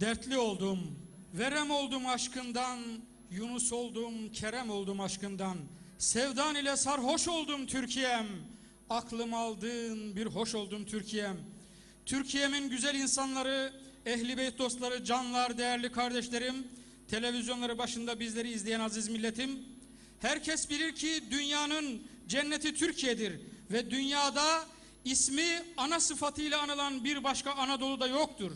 Dertli oldum, verem oldum aşkından, Yunus oldum, Kerem oldum aşkından. Sevdan ile sarhoş oldum Türkiye'm, aklım aldın bir hoş oldum Türkiye'm. Türkiye'min güzel insanları, ehli beyt dostları, canlar, değerli kardeşlerim, televizyonları başında bizleri izleyen aziz milletim, herkes bilir ki dünyanın cenneti Türkiye'dir ve dünyada ismi ana sıfatıyla anılan bir başka Anadolu'da yoktur.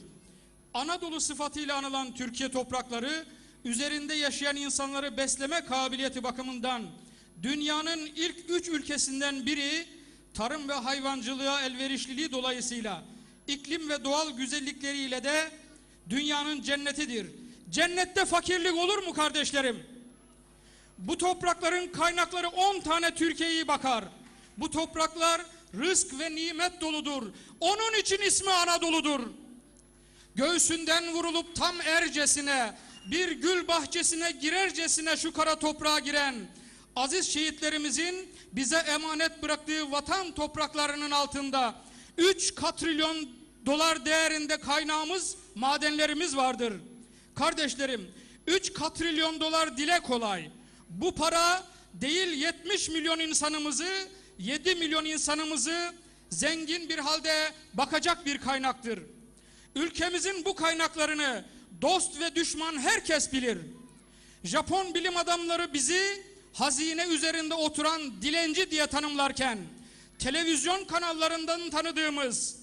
Anadolu sıfatıyla anılan Türkiye toprakları üzerinde yaşayan insanları besleme kabiliyeti bakımından dünyanın ilk üç ülkesinden biri tarım ve hayvancılığa elverişliliği dolayısıyla iklim ve doğal güzellikleriyle de dünyanın cennetidir. Cennette fakirlik olur mu kardeşlerim? Bu toprakların kaynakları 10 tane Türkiye'yi bakar. Bu topraklar rızk ve nimet doludur. Onun için ismi Anadolu'dur. Göğsünden vurulup tam ercesine, bir gül bahçesine girercesine şu kara toprağa giren aziz şehitlerimizin bize emanet bıraktığı vatan topraklarının altında 3 katrilyon dolar değerinde kaynağımız, madenlerimiz vardır. Kardeşlerim, 3 katrilyon dolar dile kolay. Bu para değil 70 milyon insanımızı, 7 milyon insanımızı zengin bir halde bakacak bir kaynaktır. Ülkemizin bu kaynaklarını dost ve düşman herkes bilir. Japon bilim adamları bizi hazine üzerinde oturan dilenci diye tanımlarken televizyon kanallarından tanıdığımız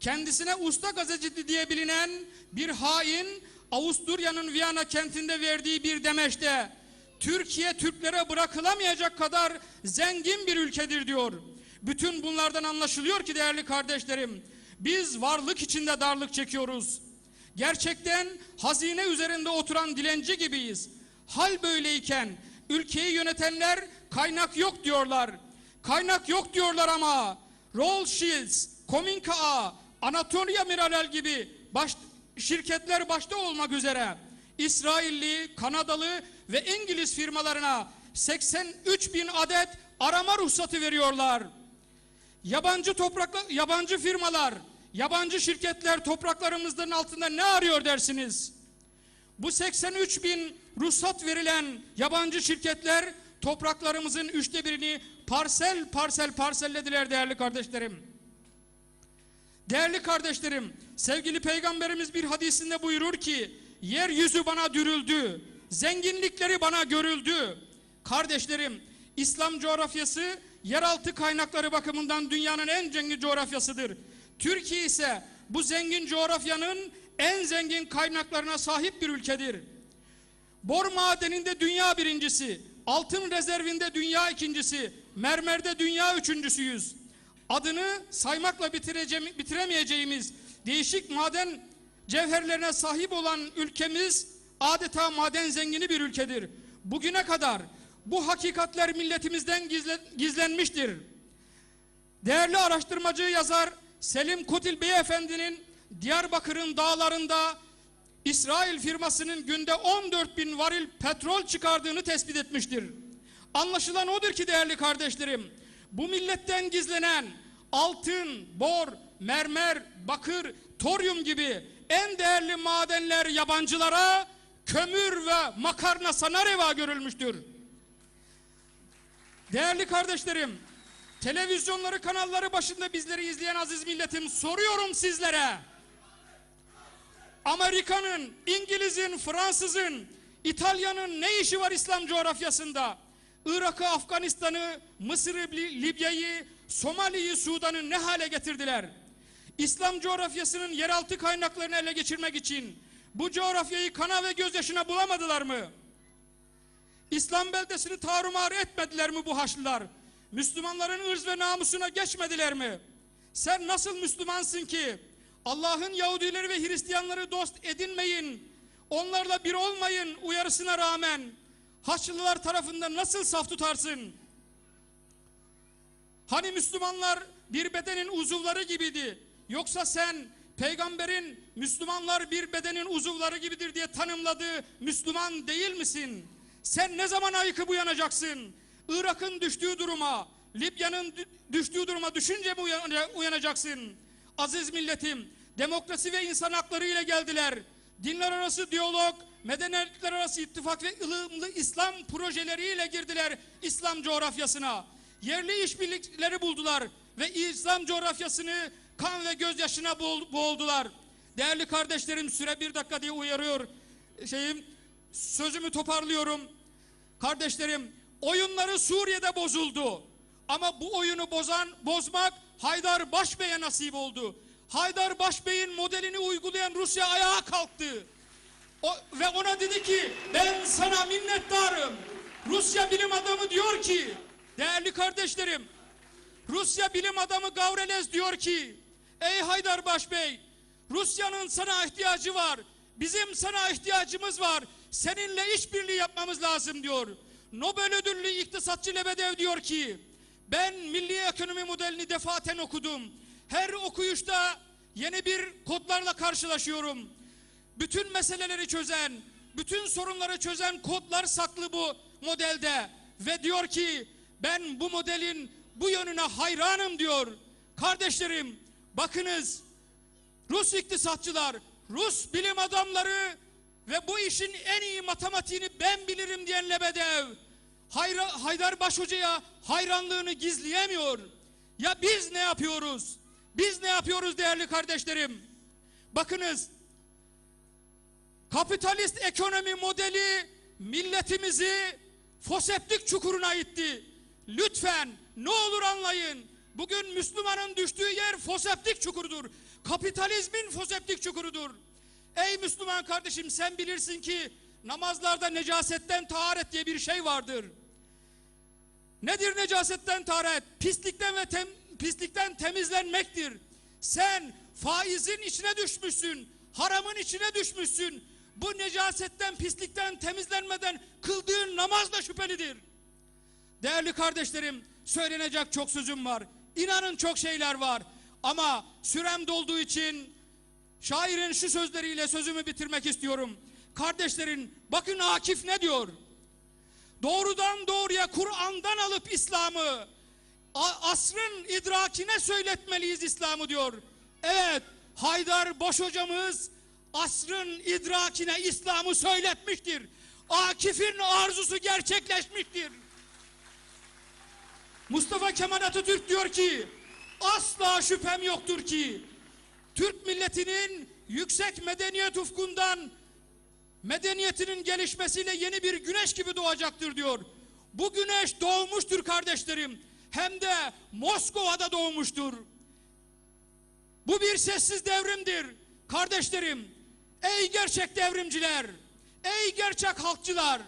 kendisine usta gazeteci diye bilinen bir hain Avusturya'nın Viyana kentinde verdiği bir demeçte Türkiye Türklere bırakılamayacak kadar zengin bir ülkedir diyor. Bütün bunlardan anlaşılıyor ki değerli kardeşlerim biz varlık içinde darlık çekiyoruz. Gerçekten hazine üzerinde oturan dilenci gibiyiz. Hal böyleyken ülkeyi yönetenler kaynak yok diyorlar. Kaynak yok diyorlar ama Rothschilds, Kominka A, Anatolia Miralel gibi baş, şirketler başta olmak üzere İsrailli, Kanadalı ve İngiliz firmalarına 83 bin adet arama ruhsatı veriyorlar. Yabancı toprakla, yabancı firmalar, yabancı şirketler topraklarımızın altında ne arıyor dersiniz? Bu 83 bin ruhsat verilen yabancı şirketler topraklarımızın üçte birini parsel parsel parsellediler değerli kardeşlerim. Değerli kardeşlerim, sevgili peygamberimiz bir hadisinde buyurur ki, yeryüzü bana dürüldü, zenginlikleri bana görüldü. Kardeşlerim, İslam coğrafyası yeraltı kaynakları bakımından dünyanın en zengin coğrafyasıdır. Türkiye ise bu zengin coğrafyanın en zengin kaynaklarına sahip bir ülkedir. Bor madeninde dünya birincisi, altın rezervinde dünya ikincisi, mermerde dünya üçüncüsüyüz. Adını saymakla bitiremeyeceğimiz değişik maden cevherlerine sahip olan ülkemiz adeta maden zengini bir ülkedir. Bugüne kadar bu hakikatler milletimizden gizlen, gizlenmiştir. Değerli araştırmacı yazar Selim Kutil Beyefendi'nin Diyarbakır'ın dağlarında İsrail firmasının günde 14 bin varil petrol çıkardığını tespit etmiştir. Anlaşılan odur ki değerli kardeşlerim, bu milletten gizlenen altın, bor, mermer, bakır, toryum gibi en değerli madenler yabancılara kömür ve makarna sana reva görülmüştür. Değerli kardeşlerim, televizyonları kanalları başında bizleri izleyen aziz milletim soruyorum sizlere. Amerika'nın, İngiliz'in, Fransız'ın, İtalya'nın ne işi var İslam coğrafyasında? Irak'ı, Afganistan'ı, Mısır'ı, Libya'yı, Somali'yi, Sudan'ı ne hale getirdiler? İslam coğrafyasının yeraltı kaynaklarını ele geçirmek için bu coğrafyayı kana ve gözyaşına bulamadılar mı? İslam beldesini tarumar etmediler mi bu Haçlılar? Müslümanların ırz ve namusuna geçmediler mi? Sen nasıl Müslümansın ki Allah'ın Yahudileri ve Hristiyanları dost edinmeyin, onlarla bir olmayın uyarısına rağmen Haçlılar tarafından nasıl saf tutarsın? Hani Müslümanlar bir bedenin uzuvları gibiydi. Yoksa sen peygamberin Müslümanlar bir bedenin uzuvları gibidir diye tanımladığı Müslüman değil misin? Sen ne zaman ayıkıp uyanacaksın? Irak'ın düştüğü duruma, Libya'nın düştüğü duruma düşünce mi uyanacaksın? Aziz milletim, demokrasi ve insan hakları ile geldiler. dinler arası diyalog, medeniyetler arası ittifak ve ılımlı İslam projeleriyle girdiler İslam coğrafyasına. Yerli işbirlikleri buldular ve İslam coğrafyasını kan ve gözyaşına boğ- boğuldular. Değerli kardeşlerim süre bir dakika diye uyarıyor şeyim. Sözümü toparlıyorum. Kardeşlerim oyunları Suriye'de bozuldu. Ama bu oyunu bozan, bozmak Haydar Başbey'e nasip oldu. Haydar Başbey'in modelini uygulayan Rusya ayağa kalktı. O, ve ona dedi ki ben sana minnettarım. Rusya bilim adamı diyor ki değerli kardeşlerim Rusya bilim adamı Gavrelez diyor ki ey Haydar Başbey Rusya'nın sana ihtiyacı var. Bizim sana ihtiyacımız var. Seninle işbirliği yapmamız lazım diyor. Nobel ödüllü iktisatçı Lebedev diyor ki ben milli ekonomi modelini defaten okudum. Her okuyuşta yeni bir kodlarla karşılaşıyorum. Bütün meseleleri çözen, bütün sorunları çözen kodlar saklı bu modelde. Ve diyor ki ben bu modelin bu yönüne hayranım diyor. Kardeşlerim bakınız Rus iktisatçılar, Rus bilim adamları ve bu işin en iyi matematiğini ben bilirim diyen Lebedev. Hayra, Haydar Baş Hoca'ya hayranlığını gizleyemiyor. Ya biz ne yapıyoruz? Biz ne yapıyoruz değerli kardeşlerim? Bakınız kapitalist ekonomi modeli milletimizi foseptik çukuruna itti. Lütfen ne olur anlayın. Bugün Müslümanın düştüğü yer foseptik çukurudur. Kapitalizmin foseptik çukurudur. Ey Müslüman kardeşim sen bilirsin ki namazlarda necasetten taharet diye bir şey vardır. Nedir necasetten taharet? Pislikten ve tem, pislikten temizlenmektir. Sen faizin içine düşmüşsün, haramın içine düşmüşsün. Bu necasetten, pislikten temizlenmeden kıldığın namaz da şüphelidir. Değerli kardeşlerim, söylenecek çok sözüm var. İnanın çok şeyler var. Ama sürem dolduğu için şairin şu sözleriyle sözümü bitirmek istiyorum. Kardeşlerin bakın Akif ne diyor? Doğrudan doğruya Kur'an'dan alıp İslam'ı asrın idrakine söyletmeliyiz İslam'ı diyor. Evet Haydar Boş hocamız asrın idrakine İslam'ı söyletmiştir. Akif'in arzusu gerçekleşmiştir. Mustafa Kemal Atatürk diyor ki asla şüphem yoktur ki Türk milletinin yüksek medeniyet ufkundan medeniyetinin gelişmesiyle yeni bir güneş gibi doğacaktır diyor. Bu güneş doğmuştur kardeşlerim. Hem de Moskova'da doğmuştur. Bu bir sessiz devrimdir. Kardeşlerim, ey gerçek devrimciler, ey gerçek halkçılar,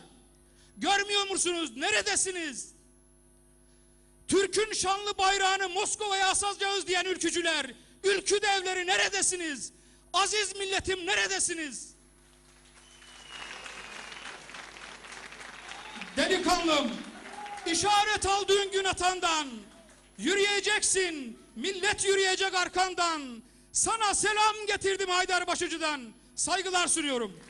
görmüyor musunuz? Neredesiniz? Türk'ün şanlı bayrağını Moskova'ya asacağız diyen ülkücüler, ülkü devleri neredesiniz? Aziz milletim neredesiniz? Delikanlım, işaret aldığın gün atandan, yürüyeceksin, millet yürüyecek arkandan. Sana selam getirdim Haydar Başıcı'dan. Saygılar sunuyorum.